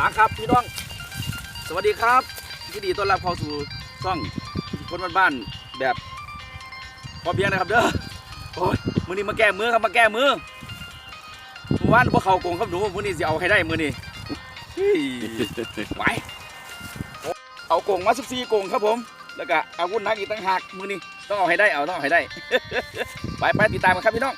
นะครับพี่น้อง สวัสดีครับยินดีต้อนรับเข้าสู่ช่องคนบ้านๆแบบพอเพียงนะครับเด้อโอ้ยมือนี้มาแก้มือครับมาแก้มือเมื่อวานพวกเขาโกงครับหนูมือนี้จะเอาให้ได้มือนี้ไหวเอาโกงมา14โกงครับผม แล้วก็อาวุธหนักอีกตั้งหากมือนี้ต้องเอาให้ได้เอาต้องเอาให้ได้ ไปไปติดตามกันครับพี่น้อง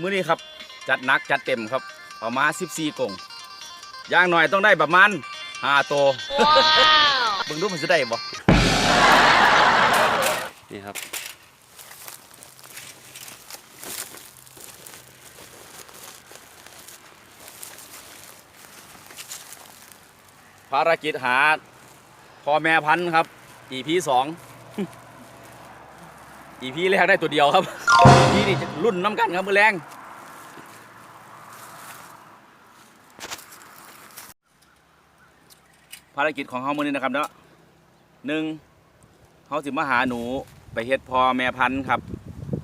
มื้อนี้ครับจัดหนักจัดเต็มครับเอามา 14กล่องอย่างหน่อยต้องได้ประมาณ5ตัวเบิ่งดูมันจะได้บ่นี่ครับภารกิจหาพ่อแม่พันธุ์ครับ EP สอง EP แรกได้ตัวเดียวครับ EP นี่จะรุ่นน้ำกันครับมือแรงภารกิจของเฮามือนี้นะครับเนาะหนึ่งเฮาสิมาหาหนูไปเฮ็ดพ่อแม่พันธุ์ครับ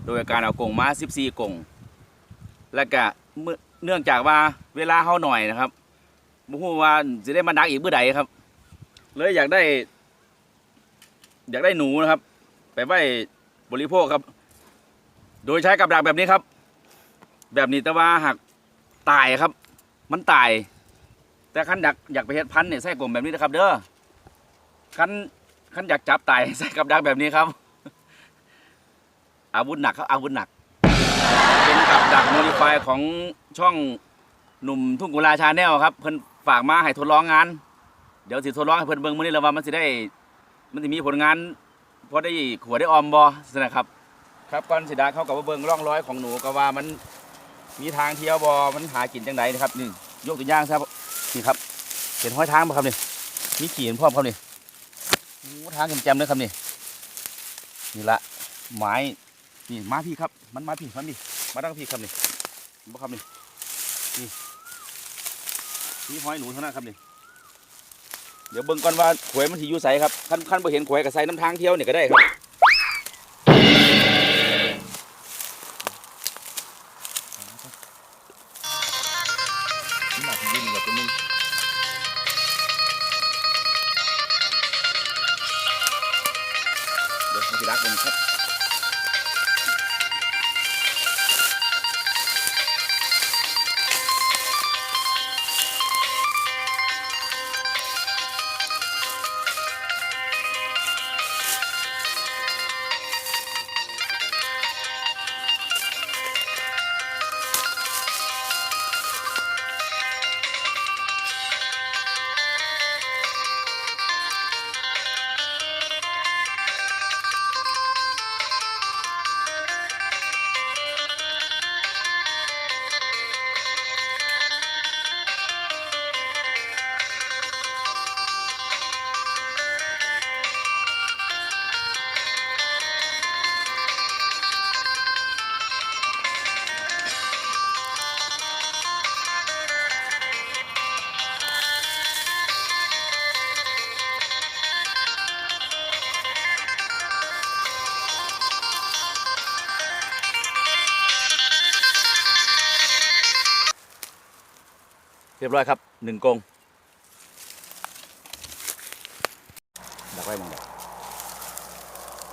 โดยการเอากงมา 14กงแล้วก็เมื่อเนื่องจากว่าเวลาเฮาหน่อยนะครับบ่ฮู้ว่าสิได้มาดักอีกเมื่อใดครับ เลยอยากได้ อยากได้หนูนะครับ ไปไว้ บริโภคครับ โดยใช้กับดักแบบนี้ครับ แบบนี้แต่ว่าหากตายครับ มันตาย แต่คันอยากอยากไปเฮ็ดพันธุ์เนี่ยใส่กลมแบบนี้นะครับ เด้อคันคันอยากจับตายใส่กับดักแบบนี้ครับ อาวุธหนักครับอาวุธหนัก เป็นกับดักโมดิฟายของช่องหนุ่มทุ่งกุลาชาแนลครับเพิ่นฝากมาให้ทดลองงาน เดี๋ยวสิทดลองให้เพิ่นเบิ่งมื้อนี้แล้วว่ามันสิได้ มันสิมีผลงาน พอได้ขัวได้ออมบ่สินะครับ ครับก่อนสิดาเข้ากับว่าเบิ่งร่องรอยของหนูก็ว่ามันมีทางเที่ยวบ่มันหากินจังไดนะครับนี่ยกตัวอย่างซะนี่ครับเห็นห้อยทางบ่ครับนี่มีขีนพร้อมครับนี่โอ้ทางแจ่มๆเลยครับนี่นี่ละไม้นี่มาพี่ครับ มันมาพี่มันนี่มาดังพี่ครับนี่บ่ครับนี่นี่นี่ห้อยหนูเท่านั้นครับนี่ เดี๋ยวเบิ่งก่อนว่าขวยมันสิอยู่ไสครับขั้นขั้นบ่เห็นขวยก็ใส่น้ำทางเที่ยวนี่ก็ได้ครับเดี๋ยวมันสิรักมันครับ รียบร้อยครับหนึ่งกงดักไว้มองดัก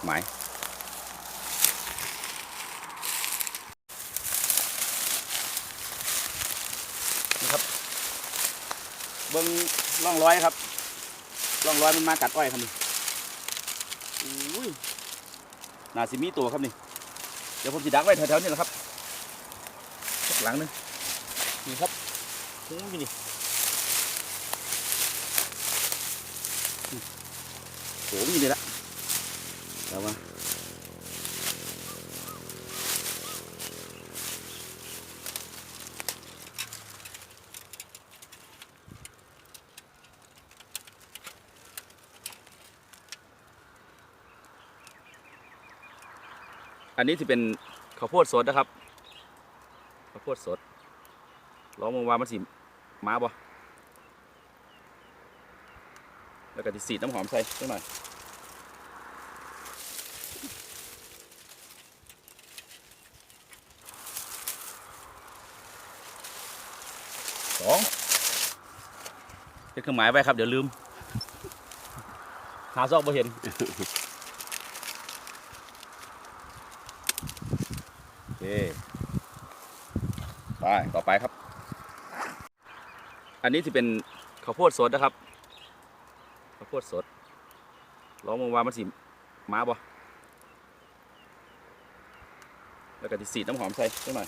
หมายนี่ครับ เบิ้งร่องร้อยครับร่องร้อยมันมากัดอ้อยครับนี่น่าสิมีตัวครับนี่ เดี๋ยวผมจะดักไว้แถวๆนี้แหละครับหลังหนึงนี่ครับ อ้ยนี่โหมีเลยละเอาวะอันนี้ที่เป็นข้าวโพดสดนะครับข้าวโพดสดลองมองว่ามันสิ มาบ่แล้วก็ที่สีน้ำหอมใส่สักหน่อยสองเป็นเครื่องหมายไว้ครับ เดี๋ยวลืม หาซอกบ่เห็นโอเคไปต่อไปครับ อันนี้ที่เป็นข้าวโพดสดนะครับข้าวโพดสดลองมองว่ามันสีมาบ่แล้วก็ที่สีน้ำหอมใส่สักหน่อย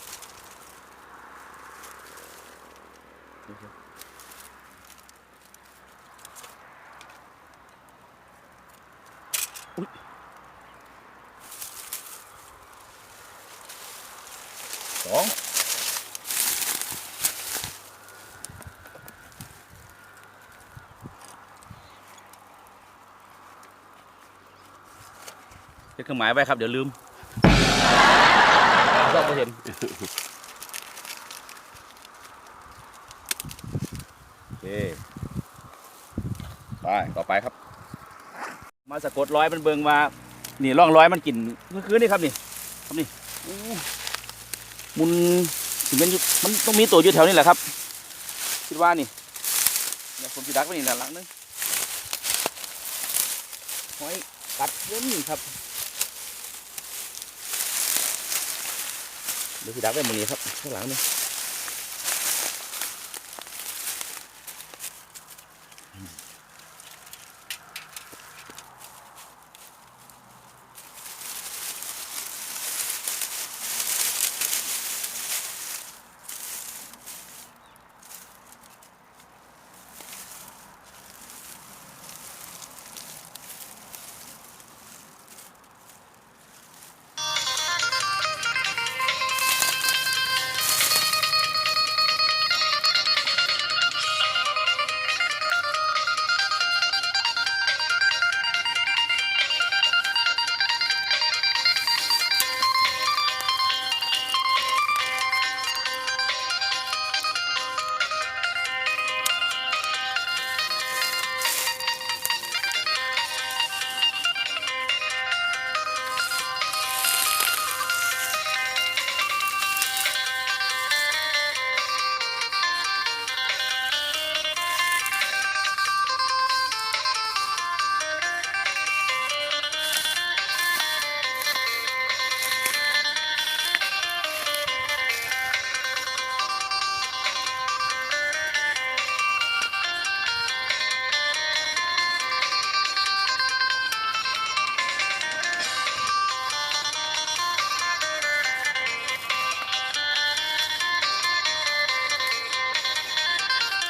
เป็นเครื่องหมายไว้ครับเดี๋ยวลืมชอบไม่เห็นโอเคไปต่อไปครับ มาสะกดร้อยมันเบิงมานี่ร่องร้อยมันกลิ่นเมื่อคืนนี่ครับนี่ครับนี่อู้มุนถึงเป็นอยู่มันต้องมีตัวอยู่แถวนี้แหละครับคิดว่านี่เนี่ยผมจะดักไว้นี่แหละหลังนึงหอยกัดเล่นครับ เดี๋ยวพี่ดักไว้หมือนี้ครับข้างหลังนี่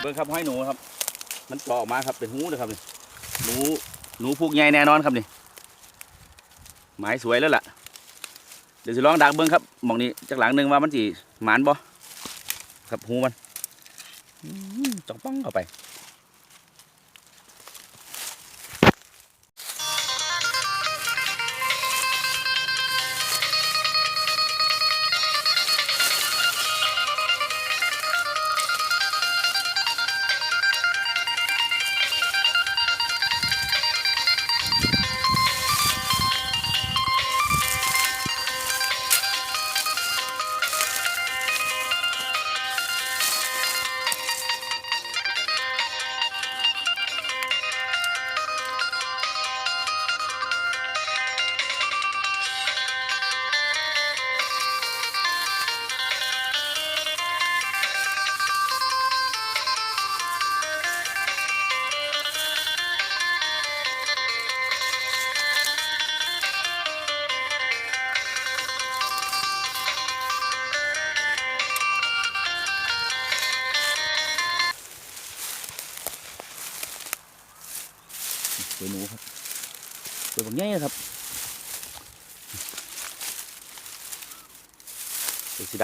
เบิ้งครับห้อยหนูครับ มันเจาะออกมาครับเป็นหูเลยครับนี่หนูหนูผูกใหญ่แน่นอนครับนี่หมายสวยแล้วล่ะเดี๋ยวสิลองดักเบิ้งครับหมองนี้จากหลังหนึ่งว่ามันจีหมานบ่ครับหูมันอืมจ้องป้องเข้าไป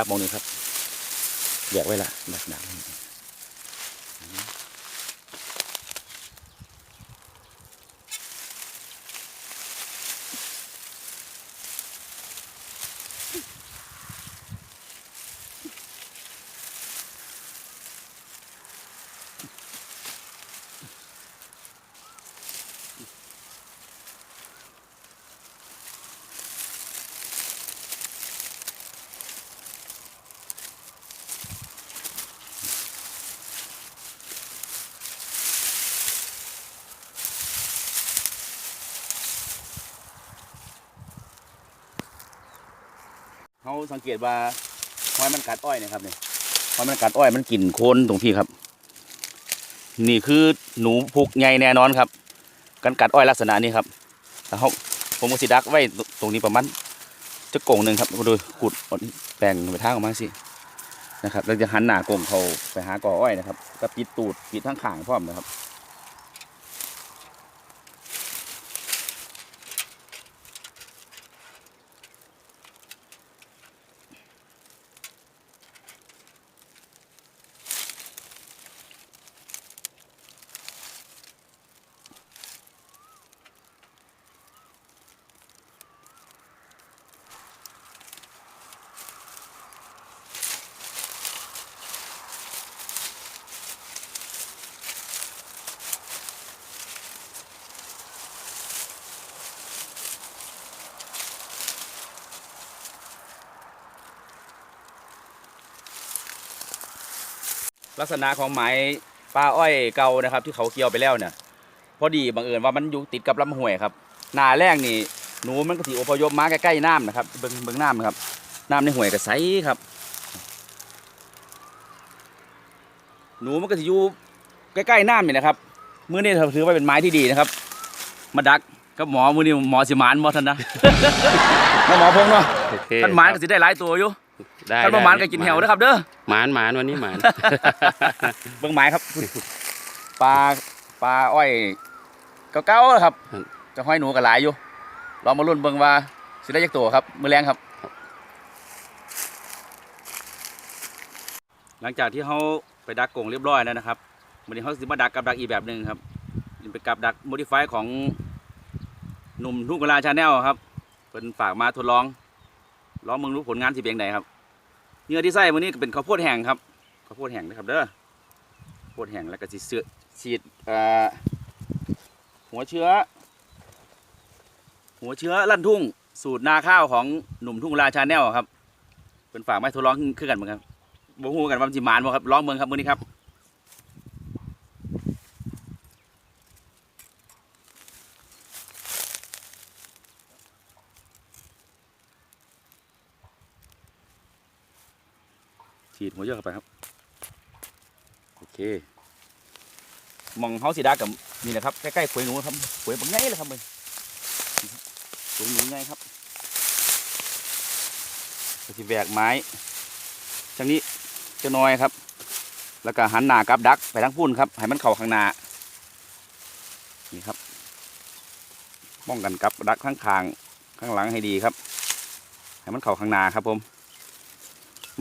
จับมองหนึ่งครับแยกไว้ละหนักหนัง เขาสังเกตว่าหอยมันกัดอ้อยนะครับเนี่ยหอยมันกัดอ้อยมันกลิ่นโคลนตรงพี่ครับ นี่คือหนูพุกใหญ่แน่นอนครับกันกัดอ้อยลักษณะนี้ครับแล้วเขาผมก็สิดักไว้ตรงนี้ประมาณจะโก่งหนึ่งครับดูขุดอาแปลงไปทางออกมาสินะครับแล้วจะหันหน้าโก่งเขาไปหากออ้อยนะครับก็ปิดตูดปิดทั้งข่างพร้อมนะครับ ลักษณะของไม้ปลาอ้อยเก่านะครับ ที่เขาเกี่ยวไปแล้วเนี่ยพอดีบังเอิญว่ามันอยู่ติดกับลำห้วยครับหนาแรกนี่หนูมันก็สิอพยพมาใกล้ๆน้ำนะครับเบิ่งเบิ่งน้ำนะครับน้ำในห้วยก็ใสครับ หนูมันก็สิอยู่ใกล้ๆน้ำนี่นะครับมื้อนี้ถือว่าเป็นไม้ที่ดีนะครับ มาดักกับหมอมื้อนี้หมอสิหมานบ่ทันนะมาหมอพงเนาะโอเคท่านหมานก็สิได้หลายตัวอยู่ ได้ท่านบ่หมานก็กินแหวเด้อครับเด้อหมานหมานวันนี้หมานเบิ่งไม้ครับปลาปลาอ้อยเก่าๆครับครับจะห้อยหนูก็หลายอยู่ลองมาลุ้นเบิ่งว่าสิได้จักตัวครับ มือแรงครับ หลังจากที่เขาไปดักกรงเรียบร้อยแล้วนะครับวันนี้เขาสิมาดักกับดักอีกแบบหนึ่งครับเป็นกับดักโมดิฟายของหนุ่มทุ่งกลาชาแนลครับเป็นฝากมาทดลองลองเมืองรู้ผลงานสิเป็นไงครับ เนื้อที่ใส่วันนี้ก็เป็นข้าวโพดแห้งครับข้าวโพดแห้งนะครับเด้อโพดแห้งแล้วก็สีเสือฉีดหัวเชื้อ หัวเชื้อลั่นทุ่ง สูตรนาข้าวของหนุ่มทุ่งราชาแนลครับเป็นฝากไม้ทดลองขึ้นกันเหมือนกันบ่ฮู้กันว่ามันสิหมานบ่ครับลองเมืองครับมื้อนี้ครับ หัวเชื้อเข้าไปครับ โอเคมองเฮาสีดากับนี่นะครับใกล้ๆขวยหนูครับขวยบางไงเลยครับมึงขวยหนูไงครับก็สิแบกไม้จังนี้จะน้อยครับ แล้วก็หันหน้ากับดักไปทางพุ่นครับให้มันเข้าข้างหน้านี่ครับป้องกันกับดักข้างข้างข้างหลังให้ดีครับ ให้มันเข้าข้างหน้าครับผม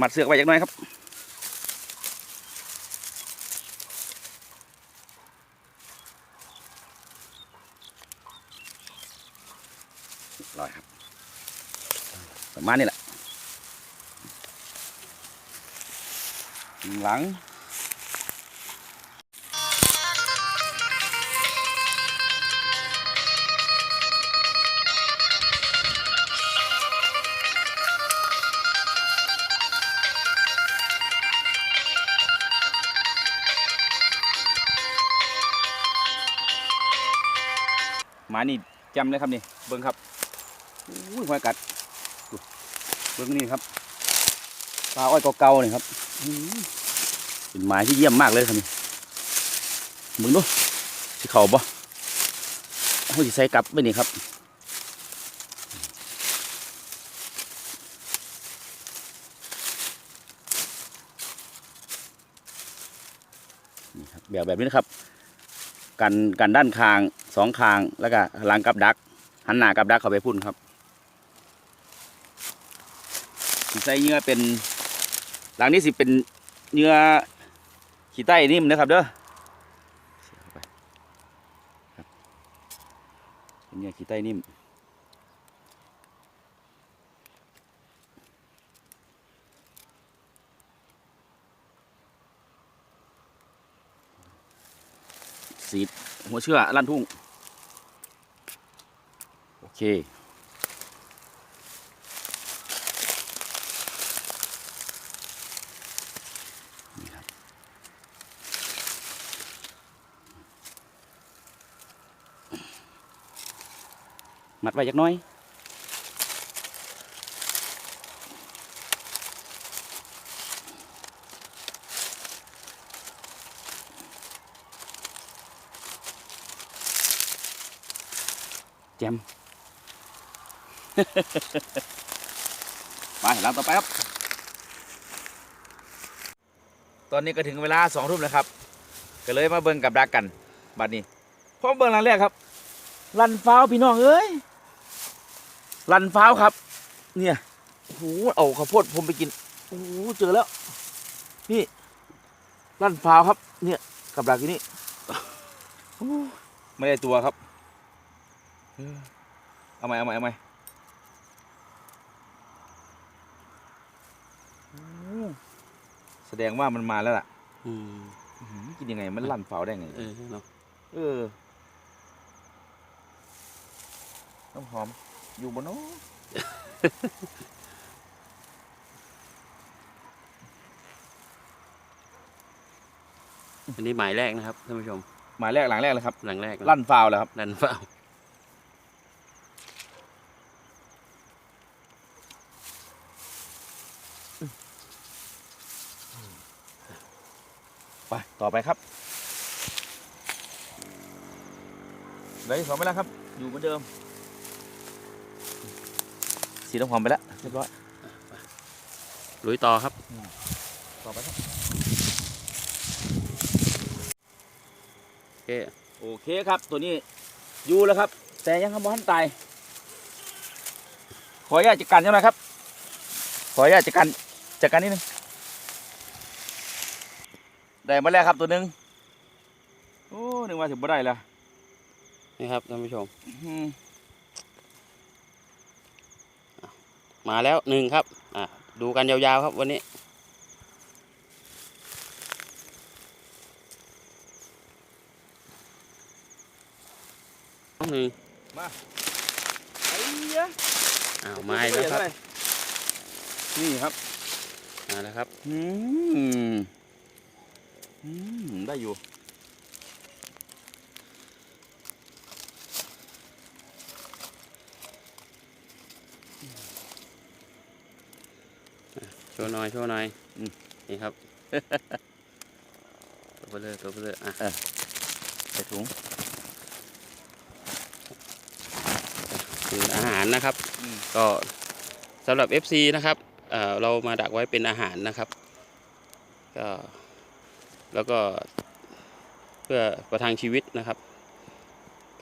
มัดเสือกไว้จักน่อยครับ ร้อยครับ ประมาณนี้แหละ หลังหมานี่จำเลยครับนี่เบิ้งครับอุ้ยหอยกัดเบิ่งนี่ครับปลาอ้อยเก่าๆนี่ครับอื เป็นไม้ที่เยี่ยมมากเลยครับนี่มึงดูสิเข่าบ่เขาสิใส่กลับไปนี่ครับนี่ครับแบบแบบนี้นะครับ กันกันด้านคางสองคางแล้วก็หลังกับดัก หันหน้ากับดักเข้าไปพุ่นครับใส่เนื้อเป็นหลังนี้สิเป็นเนื้อ ขี้ใต้นิ่มนะครับเด้อเสียไปครับเนี่ยขีใต้นิ่มสีหัวเชื่อลั่นทุ่ง โอเค มัดไว้จักน้อยแจมไปแล้งต่อไปครับ ตอนนี้ก็ถึงเวลาสองทุ่มแล้วครับ ก็เลยมาเบิ่งกับดักกัน บัดนี้พร้อมเบิ่งหลังแรกครับ ลันฟ้าพี่น้องเอ้ย ลันฟ้าวครับ เนี่ยโอ้โหเอาข้าวโพดผมไปกินโอ้โหเจอแล้ว นี่ลั่นฟ้าวครับ เนี่ยกับดักอยู่นี่โอ้ไม่ได้ตัวครับ เออเอาใหม่เอาใหม่เอาใหม่โอ้แสดงว่ามันมาแล้วล่ะอืมอื้อหือกินยังไงมันลั่นฟ้าวได้ไง เออเนาะเออ น้ำหอม อยู่บนโน้นอันนี้หมายแรกนะครับท่านผู้ชม หมายแรกหลังแรกเลยครับ หลังแรกนะลั่นฟ้าวแล้วครับดันเปล่าไปต่อไปครับได้สองไปแล้วครับ อยู่เหมือนเดิม สีน้ำหอมไปแล้วเรียบร้อยลุยต่อครับต่อไปครับโอเคโอเคครับตัวนี้อยู่แล้วครับ แต่ยังทำบอลตายขออนุญาตจัดการยังไงครับ ขออนุญาตจัดการจัดการนิดนึงได้มาแล้วครับตัวหนึ่งโอ้นึกว่าถึงบ่ได้แล้วนี่ครับท่านผู้ชม อื มมาแล้วหนึ่งครับอะดูกันยาวๆครับวันนี้ หนึ่งไอ้ยะอ้าวมาอีกแล้วครับ นี่ครับ มาแล้วครับ อืม อืม ได้อยู่ โชว์หน่อยโชว์หน่อยอืมนี่ครับ ตัวเบลอตัวเบลออะใส่ถุงคืออาหารนะครับอืมก็สำหรับ FC นะครับเอ่อเรามาดักไว้เป็นอาหารนะครับ ก็แล้วก็เพื่อประทังชีวิตนะครับ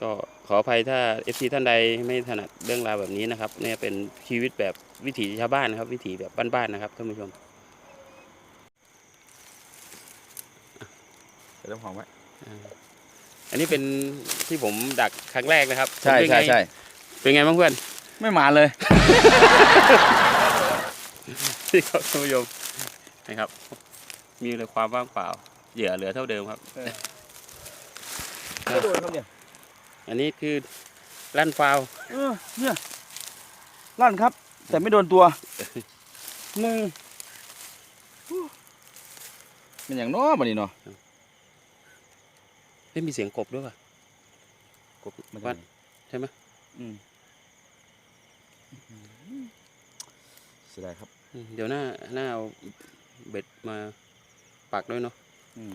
ก็ขออภัยถ้า FC ท่านใดไม่ถนัดเรื่องราวแบบนี้นะครับ เนี่ยเป็นชีวิตแบบ วิถีชาวบ้านนะครับ วิถีแบบบ้านๆนะครับท่านผู้ชมใส่น้ำหอมไว้อ่าอันนี้เป็นที่ผมดักครั้งแรกนะครับใช่เป็นใช่ไงใช่เป็นไงบ้างเพื่อนไม่มาเลยที่ครับท่านผู้ชมนะครับ มีเลยความว่างเปล่า เหยื่อเหลือเท่าเดิมครับไม่โดนครับเนี่ยอันนี้คือลั่นฟาวเออเนี่ยลั่นครับ แต่ไม่โดนตัวงงมันอย่างน้อบันนี้เนาะไม่มีเสียงกบด้วยป่ะกบมันวัดใช่ไหมอืมเสียดายครับอืมเดี๋ยวหน้าหน้าเอาเบ็ดมาปักด้วยเนาะอืม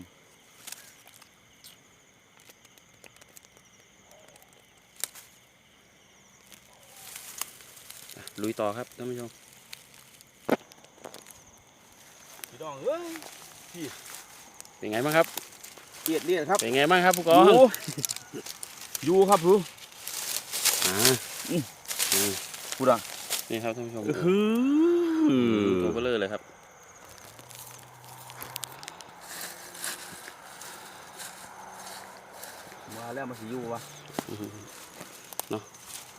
ลุยต่อครับท่านผู้ชมพี่น้องเอ้ยเป็นไงบ้างครับเลียดเลียดครับเป็นไงบ้างครับผู้กองอยู่อยู่ครับผู้อ่าอืมอืมผู้ดังนี่ครับท่านผู้ชมคือตัวเบลอเลยครับมาแล้วมาสิอยู่วะอืมเนาะ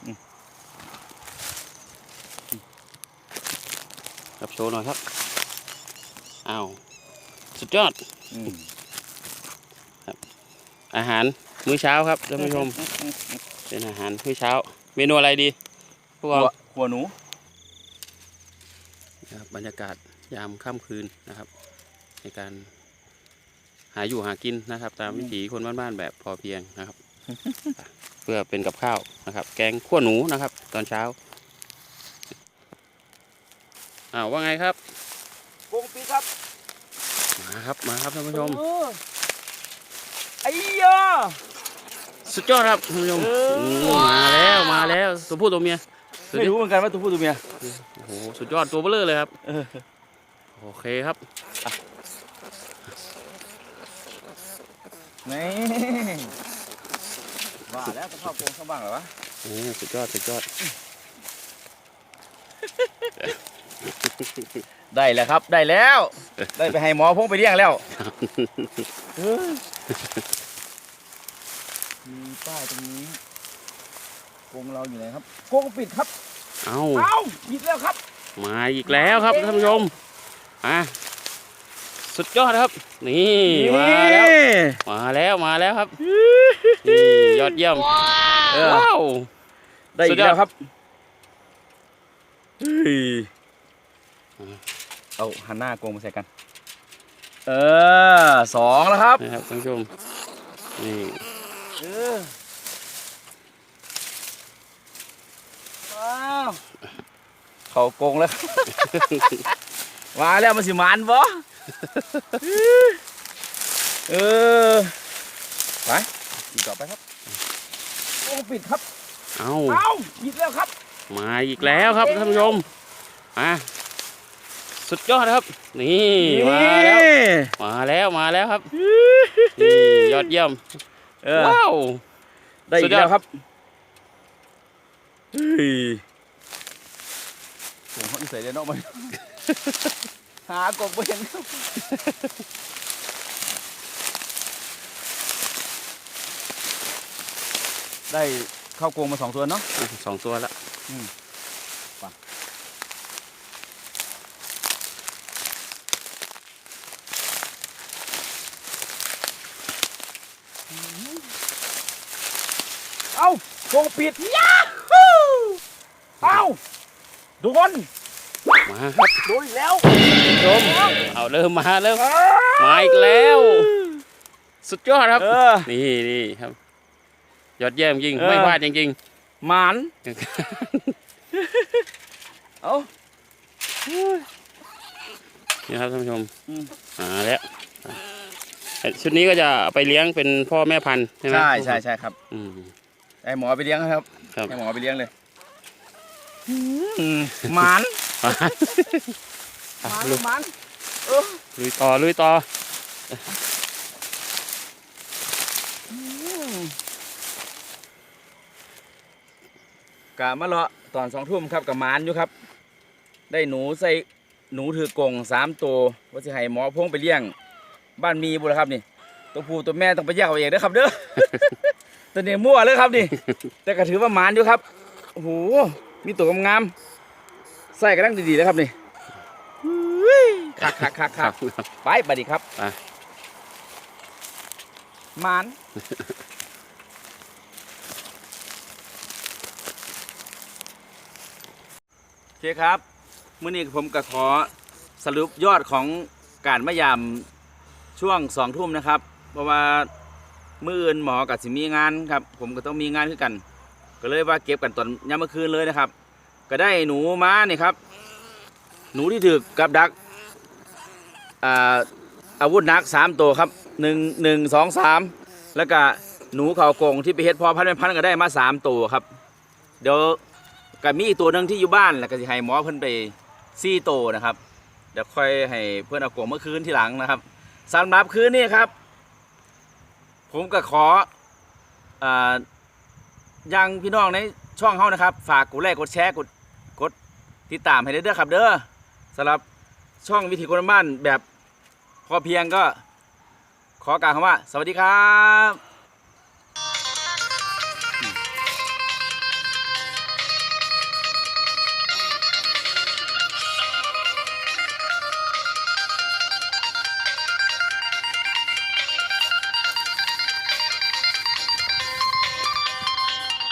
อืม ครับ โชว์หน่อยครับอ้าวสุดยอดอืมอาหารมื้อเช้าครับท่านผู้ชม เป็นอาหารมื้อเช้า เมนูอะไรดีผู้กองหัวหัวหนูนะครับบรรยากาศยามค่ำคืนนะครับ ในการหาอยู่หากินนะครับ ตามวิถีคนบ้านๆแบบพอเพียงนะครับ เพื่อเป็นกับข้าวนะครับ แกงขั้วหนูนะครับ ตอนเช้า อ้าวว่าไงครับโกงปีครับมาครับมาครับท่านผู้ชมเออไอ้ยาสุดยอดครับท่านผู้ชมเออมมาแล้วมาแล้วตัวผู้ตัวเมียดูไม่ดิรู้เหมือนกันว่าตัวผู้ตัวเมียโอ้โหสุดยอดตัวเบลอเลยครับเออโอเคครับนี่ว่าแล้วจะเข้าโกงเข้าบ้างเหรอวะโอ้สุดยอดสุดยอด ได้แล้วครับได้แล้ว ได้ไปให้หมอพงไปเลี้ยงแล้วเออมีป้ายตรงนี้กรงเราอยู่ไหนครับกรงปิดครับเอาเอ้าปิดแล้วครับ มาอีกแล้วครับท่านผู้ชมอะสุดยอดครับ นี่มาแล้วมาแล้วมาแล้วครับนี่ยอดเยี่ยมเออว้าวได้อีกแล้วครับ เฮ้ยเอาหันหน้ากรงมาใส่กัน เออสองแล้วครับนะครับท่านผู้ชมนี่เออว้าวเขากรงแล้ว มาแล้วมันสิหมันบ่เออไปอีกต่อไปครับกรงปิดครับ เอาเอ้าปิดแล้วครับ มาอีกแล้วครับท่านผู้ชมอะ สุดยอดครับ นี่มาแล้วมาแล้วมาแล้วครับนี่ยอดเยี่ยมเออว้าวได้อีกแล้วครับเฮ้ยโอ้โหเขาอีใส่เดนออกมาหากบไม่เห็นครับได้เข้ากรงมาสองตัวเนาะอะสองตัวละ เอ้ากรงปิดยาฮูเอ้าโดนมาครับโดนอีกแล้วชมเอาเริ่มมาเริ่มมาอีกแล้ว สุดยอดครับ เออ นี่นี่ครับ ยอดเยี่ยมจริง เออ ไม่พลาดจริงหมานๆเอ้านี่ครับท่านผู้ชมอืมมาแล้วชุดนี้ก็จะเอาไปเลี้ยงเป็นพ่อแม่พันธุ์ใช่ไหมใช่ใช่ใช่ครับ อืม ให้หมอไปเลี้ยงครับครับให้หมอไปเลี้ยงเลยหมานมาหมานลุยหมานเออลุยต่อลุยต่อกะมาเลาะตอนสองทุ่มครับกับหมานอยู่ครับ ได้หนูใส่หนูถือกรงสามตัวว่าสิให้หมอพงไปเลี้ยง บ้านมีบุแล้วครับนี่ตัวผู้ตัวแม่ต้องไปแยกเอาเองเด้อครับเด้อ ตัวนี้มั่วเลยครับนี่ แต่ก็ถือว่าหมานอยู่ครับโอ้โหมีตัวงามๆใส่กระดังดีๆแล้วครับนี่อุ้ยคักคักคักคักไปบัดดีครับไปหมานโอเคครับมื้อนี้ผมก็ขอสรุปยอดของการมายามช่วงสองทุ่มนะครับ เพราะว่า มืออื่นหมอกับสิมีงานครับ ผมก็ต้องมีงานคือกัน ก็เลยว่าเก็บกันตอนยามเมื่อคืนเลยนะครับ ก็ได้หนูมานี่ครับ หนูที่ถือกับดักอาอาวุธนักสามตัวครับหนึ่งหนึ่งสองสามแล้วก็หนูเขากงที่ไปเฮ็ดพอพันเป็นพันก็ได้มาสามตัวครับ เดี๋ยวก็มีอีกตัวหนึ่งที่อยู่บ้านแล้วก็สิให้หมอเพิ่นไปซี่โตนะครับ เดี๋ยวค่อยให้เพื่อนเอากงเมื่อคืนที่หลังนะครับสำหรับคืนนี้ครับ ผมก็ขออ่ายังพี่น้องในช่องเฮานะครับ ฝากกดไลค์กดแชร์กดกดติดตามให้เด้อครับ เด้อสำหรับช่องวิถีคนบ้านแบบพอเพียงก็ขอกล่าวคำว่า สวัสดีครับ